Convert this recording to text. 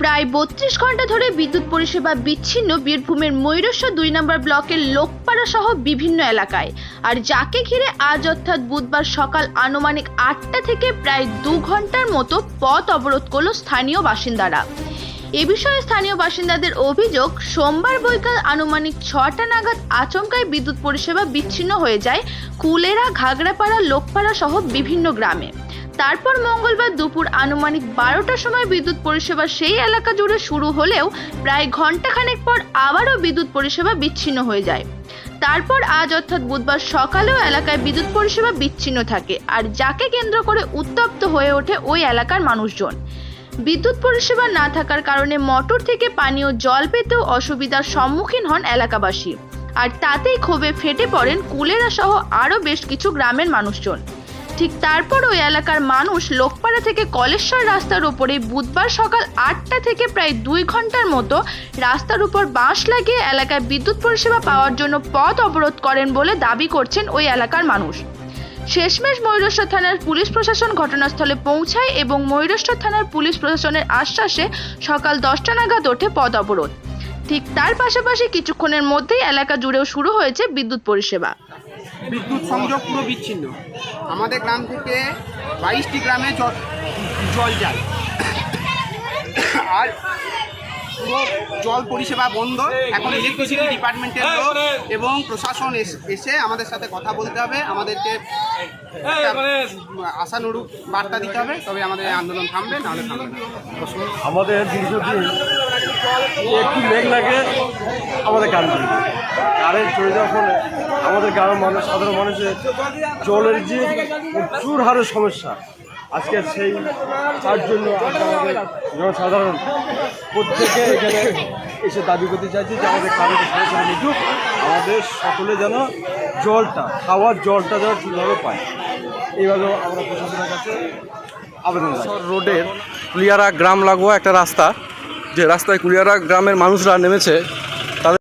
প্রায় বত্রিশ ঘণ্টা ধরে বিদ্যুৎ পরিষেবা বিচ্ছিন্ন বীরভূমের ময়ূরেশ্বর দুই নম্বর ব্লকের লোকপাড়া সহ বিভিন্ন এলাকায়। আর যাকে ঘিরে আজ অর্থাৎ বুধবার সকাল আনুমানিক আটটা থেকে প্রায় দু ঘণ্টার মতো পথ অবরোধ করল স্থানীয় বাসিন্দারা। এ বিষয়ে স্থানীয় বাসিন্দাদের অভিযোগ, সোমবার বৈকাল আনুমানিক ছটা নাগাদ আচমকায় বিদ্যুৎ পরিষেবা বিচ্ছিন্ন হয়ে যায় কুলেরা, ঘাগড়াপাড়া, লোকপাড়া সহ বিভিন্ন গ্রামে। তারপর মঙ্গলবার দুপুর আনুমানিক বারোটার সময় বিদ্যুৎ পরিষেবা সেই এলাকা জুড়ে শুরু হলেও প্রায় ঘন্টাখানেক পর আবারও বিদ্যুৎ পরিষেবা বিচ্ছিন্ন হয়ে যায়। তারপর আজ অর্থাৎ বুধবার সকালেও এলাকায় বিদ্যুৎ পরিষেবা বিচ্ছিন্ন থাকে আর যাকে কেন্দ্র করে উত্তপ্ত হয়ে ওঠে ওই এলাকার মানুষজন। বিদ্যুৎ পরিষেবা না থাকার কারণে মোটর থেকে পানীয় জল পেতেও অসুবিধার সম্মুখীন হন এলাকাবাসী। আর তাতেই ক্ষোভে ফেটে পড়েন কুলেরা সহ আরও বেশ কিছু গ্রামের মানুষজন। ঠিক তারপর ওই এলাকার মানুষ লোকপাড়া থেকে কলেশ্বর রাস্তার উপরে বুধবার সকাল আটটা থেকে প্রায় দুই ঘণ্টার মতো রাস্তার উপর বাঁশ লাগিয়ে এলাকায় বিদ্যুৎ পরিষেবা পাওয়ার জন্য পথ অবরোধ করেন বলে দাবি করছেন ওই এলাকার মানুষ। শেষমেশ ময়ূরেশ্বর থানার পুলিশ প্রশাসন ঘটনাস্থলে পৌঁছায় এবং ময়ূরেশ্বর থানার পুলিশ প্রশাসনের আশ্বাসে সকাল দশটা নাগাদ ওঠে পথ অবরোধ। ঠিক তার পাশাপাশি কিছুক্ষণের মধ্যেই এলাকা জুড়েও শুরু হয়েছে বিদ্যুৎ পরিষেবা। বিদ্যুৎ সংযোগ পুরো বিচ্ছিন্ন। আমাদের গ্রাম থেকে বাইশটি গ্রামে জল যায়। আর পুরো জল পরিষেবা বন্ধ। এখন ইলেকট্রিসিটি ডিপার্টমেন্টের লোক এবং প্রশাসন এস- এসে আমাদের সাথে কথা বলতে হবে। আমাদেরকে আশানুরূপ বার্তা দিতে হবে। তবে আমাদের আন্দোলন থামবে নাহলে থামবে না। আমাদের দীর্ঘদিন একটু মেঘ লাগে, আমাদের কারেন্ট চলে। কারেন্ট চলে যাওয়ার ফলে আমাদের গ্রামের মানুষ, সাধারণ মানুষের জলের যে প্রচুর হারে সমস্যা, আজকে সেই তার জন্য আমাদের জনসাধারণ প্রত্যেকে এখানে এসে দাবি করতে চাইছে যে আমাদের কারেন্টের সমস্যা মিটুক আমাদের সকলে যেন জলটা, খাওয়ার জলটা যেন ঠিকভাবে পায়। এইভাবে আমরা প্রশাসনের কাছে আবেদন রোডের কুলিয়ারা গ্রাম লাগোয়া একটা রাস্তা। যে রাস্তায় কুলিয়ারা গ্রামের মানুষরা নেমেছে